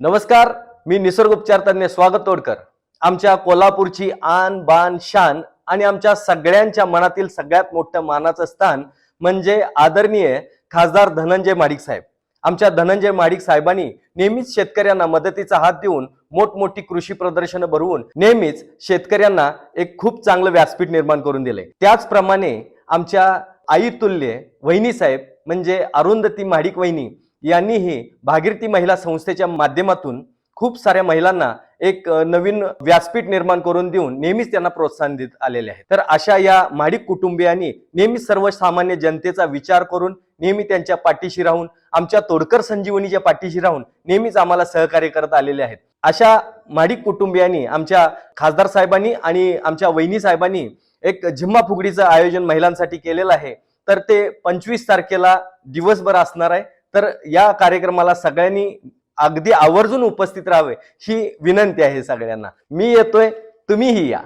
नमस्कार मी निसर्गोपचार तज्ञ स्वागत तोडकर. आमच्या कोल्हापूरची आन बान शान आणि आमच्या सगळ्यांच्या मनातील सगळ्यात मोठं मानाचं स्थान म्हणजे आदरणीय खासदार धनंजय माडिक साहेब. आमच्या धनंजय माडिक साहेबांनी नेहमीच शेतकऱ्यांना मदतीचा हात देऊन मोठमोठी कृषी प्रदर्शनं भरवून नेहमीच शेतकऱ्यांना एक खूप चांगलं व्यासपीठ निर्माण करून दिले त्याचप्रमाणे आमच्या आई तुल्य वहिनी साहेब म्हणजे अरुंधती माडिक वहिनी यांनीही भागीरथी महिला संस्थेच्या माध्यमातून खूप साऱ्या महिलांना एक नवीन व्यासपीठ निर्माण करून देऊन नेहमीच त्यांना प्रोत्साहन देत आलेले आहे. तर अशा या माडिक कुटुंबियांनी नेहमीच सर्वसामान्य जनतेचा विचार करून नेहमी त्यांच्या पाठीशी राहून आमच्या तोडकर संजीवनीच्या पाठीशी राहून नेहमीच आम्हाला सहकार्य करत आलेले आहेत. अशा माडिक कुटुंबियांनी आमच्या खासदार साहेबांनी आणि आमच्या वहिनी साहेबांनी एक झिम्मा फुगडीचं आयोजन महिलांसाठी केलेलं आहे. तर ते पंचवीस तारखेला दिवसभर असणार आहे. तर या कार्यक्रमाला सगळ्यांनी अगदी आवर्जून उपस्थित राहावे ही विनंती आहे सगळ्यांना. मी येतोय तुम्हीही या.